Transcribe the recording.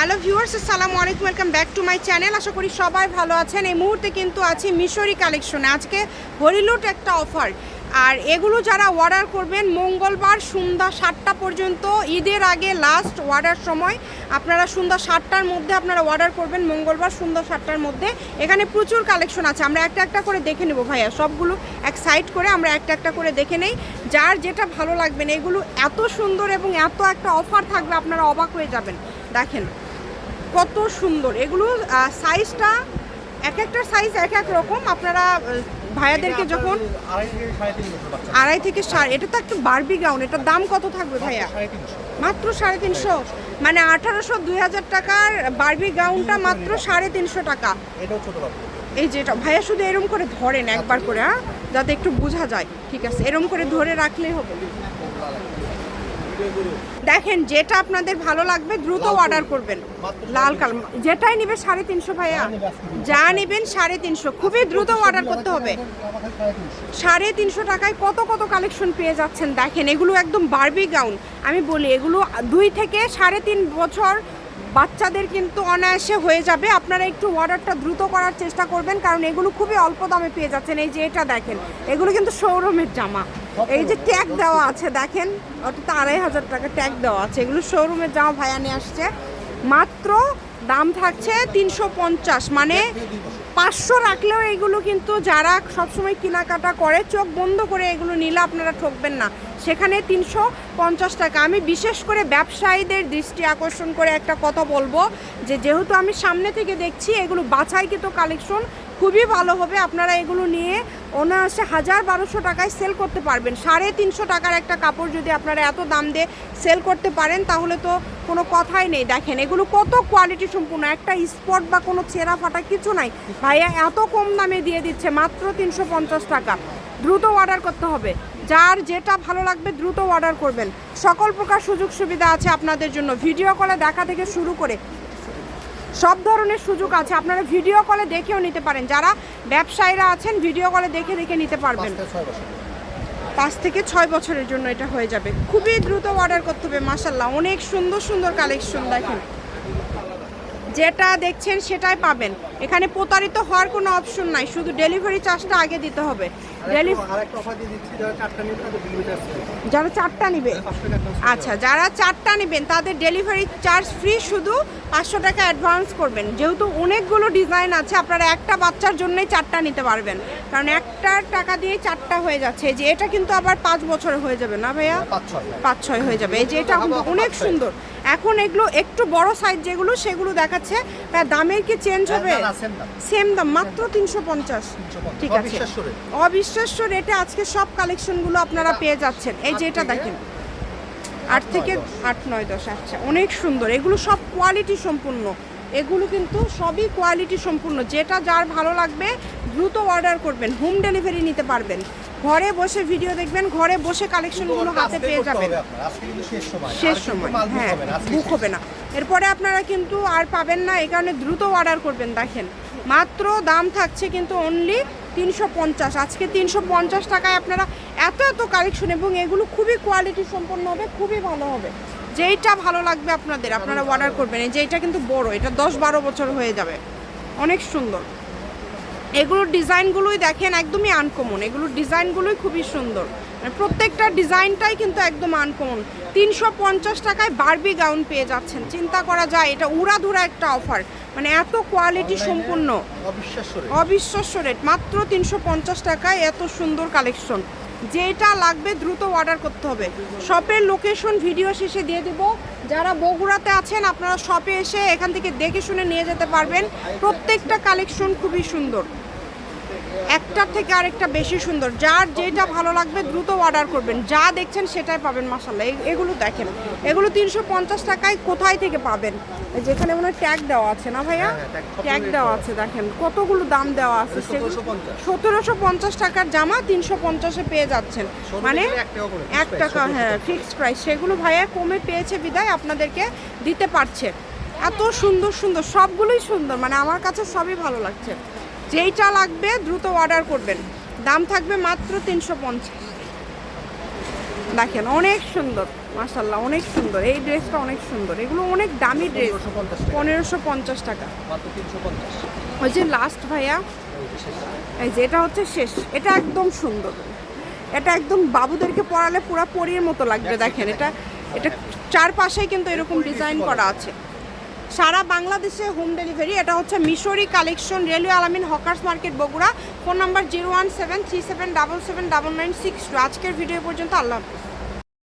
Hello viewers, আসসালামু আলাইকুম, welcome back to my channel. আশা করি সবাই ভালো আছেন। এই মুহূর্তে কিন্তু আছি মিশরি কালেকশনে। আজকে হরিলুট একটা অফার। আর এগুলো যারা অর্ডার করবেন, মঙ্গলবার সন্ধ্যা সাতটা পর্যন্ত, ঈদের আগে লাস্ট অর্ডার সময়, আপনারা সন্ধ্যা সাতটার মধ্যে আপনারা অর্ডার করবেন, মঙ্গলবার সন্ধ্যা সাতটার মধ্যে। এখানে প্রচুর কালেকশন আছে। আমরা একটা একটা করে দেখে নেব ভাইয়া। সবগুলো এক সাইড করে আমরা একটা একটা করে দেখে নেই। যার যেটা ভালো লাগবে না, এগুলো এত সুন্দর এবং এত একটা অফার থাকবে, আপনারা অবাক হয়ে যাবেন। দেখেন। কত সুন্দর। এগুলো সাইজটা এক একটা সাইজ এক এক রকম। আপনারা ভাইয়াদেরকে যখন আড়াই থেকে সাড়ে এটা তো একটা বারবি গাউন এটার দাম কত থাকবে ভাইয়া? মাত্র সাড়ে তিনশো। মানে আঠারোশো দুই হাজার টাকার বারবি গাউনটা মাত্র সাড়ে তিনশো টাকা। এই যেটা ভাইয়া শুধু এরম করে ধরেন একবার করে হ্যাঁ? যাতে একটু বোঝা যায়। ঠিক আছে এরম করে ধরে রাখলেই হবে। দেখেন যেটা আপনাদের ভালো লাগবে দ্রুত অর্ডার করবেন। লাল কালার যেটাই নিবে সাড়ে তিনশো ভাইয়া। যা নেবেন সাড়ে তিনশো। খুবই দ্রুত অর্ডার করতে হবে। সাড়ে তিনশো। টাকায় কত কত কালেকশন পেয়ে যাচ্ছেন দেখেন এগুলো একদম বার্বি গাউন আমি বলি এগুলো দুই থেকে সাড়ে তিন বছর বাচ্চাদের কিন্তু অনায়াসে হয়ে যাবে। আপনারা একটু অর্ডারটা দ্রুত করার চেষ্টা করবেন, কারণ এগুলো খুবই অল্প দামে পেয়ে যাচ্ছেন। এই যে এটা দেখেন, এগুলো কিন্তু শোরুমের জামা। এই যে ট্যাগ দেওয়া আছে, দেখেন, অর্থাৎ আড়াই হাজার টাকা ট্যাগ দেওয়া আছে। এগুলো শোরুমের জামা ভাইয়া নিয়ে আসছে। মাত্র দাম থাকছে তিনশো পঞ্চাশ মানে পাঁচশো রাখলেও এগুলো কিন্তু যারা সবসময় কেনাকাটা করে, চোখ বন্ধ করে এগুলো নিলে আপনারা ঠকবেন না। সেখানে তিনশো পঞ্চাশ টাকা। আমি বিশেষ করে ব্যবসায়ীদের দৃষ্টি আকর্ষণ করে একটা কথা বলব যে, যেহেতু আমি সামনে থেকে দেখছি, এগুলো বাছাইকৃত কালেকশন খুবই ভালো হবে। আপনারা এগুলো নিয়ে অনায়াসে হাজার বারোশো টাকায় সেল করতে পারবেন। সাড়ে তিনশো টাকার একটা কাপড় যদি আপনারা এত দাম দিয়ে সেল করতে পারেন, তাহলে তো কোনো কথাই নেই। দেখেন, এগুলো কত কোয়ালিটি সম্পূর্ণ। একটা স্পট বা কোনো ছেঁড়া ফাটা কিছু নাই। ভাইয়া এত কম দামে দিয়ে দিচ্ছে, মাত্র তিনশো পঞ্চাশ টাকা। দ্রুত অর্ডার করতে হবে। যার যেটা ভালো লাগবে দ্রুত অর্ডার করবেন। সকল প্রকার সুযোগ সুবিধা আছে আপনাদের জন্য। ভিডিও কলে দেখা থেকে শুরু করে সব ধরনের সুযোগ আছে। আপনারা ভিডিও কলে দেখেও নিতে পারেন। যারা ব্যবসায়ীরা আছেন ভিডিও কলে দেখে দেখে নিতে পারবেন। পাঁচ থেকে ছয় বছরের জন্য এটা হয়ে যাবে। খুবই দ্রুত অর্ডার করতে হবে মাসাল্লাহ অনেক সুন্দর সুন্দর কালেকশন দেখেন। যেটা দেখছেন সেটাই পাবেন। এখানে প্রতারিত হওয়ার কোনো অপশন নাই। শুধু ডেলিভারি চার্জটা আগে দিতে হবে। যারা চারটা নেবে আচ্ছা যারা চারটা নেবেন তাদের ডেলিভারি চার্জ ফ্রি শুধু পাঁচশো টাকা অ্যাডভান্স করবেন। যেহেতু অনেকগুলো ডিজাইন আছে আপনারা একটা বাচ্চার জন্যই চারটা নিতে পারবেন। কারণ একটার টাকা দিয়ে চারটা হয়ে যাচ্ছে। যে এটা কিন্তু আবার পাঁচ বছর হয়ে যাবে না ভাইয়া? পাঁচ ছয় হয়ে যাবে। এই যে এটা অনেক সুন্দর। এখন এগুলো একটু বড় সাইজ যেগুলো সেগুলো দেখাচ্ছে। দামের কি চেঞ্জ হবে। সেম দাম। মাত্র তিনশো পঞ্চাশ। ঠিক আছে। অবিশ্বাস্য rate। অবিশ্বাস্য রেটে আজকে সব কালেকশনগুলো আপনারা পেয়ে যাচ্ছেন। এই যে এটা দেখেন। আট থেকে আট নয় দশ আচ্ছা অনেক সুন্দর। এগুলো সব কোয়ালিটি সম্পূর্ণ। এগুলো কিন্তু সবই কোয়ালিটি সম্পূর্ণ। যেটা যার ভালো লাগবে দ্রুত অর্ডার করবেন হোম ডেলিভারি নিতে পারবেন। ঘরে বসে ভিডিও দেখবেন ঘরে বসে কালেকশনগুলো হাতে পেয়ে যাবেন। শেষ সময়। হ্যাঁ বুক হবে না। এরপরে আপনারা কিন্তু আর পাবেন না এই কারণে দ্রুত অর্ডার করবেন। দেখেন মাত্র দাম থাকছে কিন্তু অনলি তিনশো পঞ্চাশ। আজকে তিনশো পঞ্চাশ টাকায় আপনারা এত এত কালেকশন এবং এগুলো খুবই কোয়ালিটি সম্পন্ন হবে, খুবই ভালো হবে। যেইটা ভালো লাগবে আপনাদের, আপনারা অর্ডার করবেন। এই যে এটা কিন্তু বড়, এটা দশ বারো বছর হয়ে যাবে। অনেক সুন্দর। এগুলোর ডিজাইনগুলোই দেখেন একদমই আনকমন এগুলোর ডিজাইনগুলোই খুবই সুন্দর। মানে প্রত্যেকটা ডিজাইনটাই কিন্তু একদম আনকমন তিনশো পঞ্চাশ টাকায় বারবি গাউন পেয়ে যাচ্ছেন। চিন্তা করা যায়, এটা উড়াধুরা একটা অফার মানে এত কোয়ালিটি সম্পূর্ণ। অবিশ্বাস্য অবিশ্বাস্য রেট মাত্র তিনশো পঞ্চাশ টাকায় এত সুন্দর কালেকশন যেটা লাগবে দ্রুত অর্ডার করতে হবে। শপের লোকেশন ভিডিও শেষে দিয়ে দিব। যারা বগুড়াতে আছেন আপনারা শপে এসে এখান থেকে দেখে শুনে নিয়ে যেতে পারবেন। প্রত্যেকটা কালেকশন খুবই সুন্দর। একটার থেকে আরেকটা বেশি সুন্দর। যার যেটা ভালো লাগবে দ্রুত অর্ডার করবেন। যা দেখছেন সেটাই পাবেন মাসাল্লাহ এগুলো দেখেন। এগুলো তিনশো পঞ্চাশ টাকায় কোথায় থেকে পাবেন? যেখানে মনে হয় ট্যাগ দেওয়া আছে না ভাইয়া? হ্যাঁ, হ্যাঁ, ট্যাগ দেওয়া আছে দেখেন। কতগুলো দাম দেওয়া আছে সতেরোশো পঞ্চাশ। টাকার জামা তিনশো পঞ্চাশে পেয়ে যাচ্ছেন। মানে এক টাকা হ্যাঁ ফিক্সড প্রাইস সেগুলো ভাইয়া কমে পেয়েছে বিদায় আপনাদেরকে দিতে পারছে। এত সুন্দর সুন্দর সবগুলোই সুন্দর। মানে আমার কাছে সবই ভালো লাগছে। যেইটা লাগবে দ্রুত অর্ডার করবেন। দাম থাকবে মাত্র তিনশো পঞ্চাশ। দেখেন অনেক সুন্দর মাশাল্লাহ অনেক সুন্দর। এই ড্রেসটা অনেক সুন্দর। এগুলো অনেক দামি ড্রেস। পনেরোশো পঞ্চাশ টাকা। ওই যে লাস্ট ভাইয়া এই যে এটা হচ্ছে শেষ। এটা একদম সুন্দর। এটা একদম বাবুদেরকে পরালে পুরো পরীর মতো লাগবে দেখেন এটা এটা চারপাশেই কিন্তু এরকম ডিজাইন করা আছে। সারা বাংলাদেশে হোম ডেলিভারি। এটা হচ্ছে Mishri collection railway Alamin hawkers market Bogura. Phone number zero one seven three seven double seven double nine six আজকের ভিডিও পর্যন্ত আল্লাহ হাফিজ।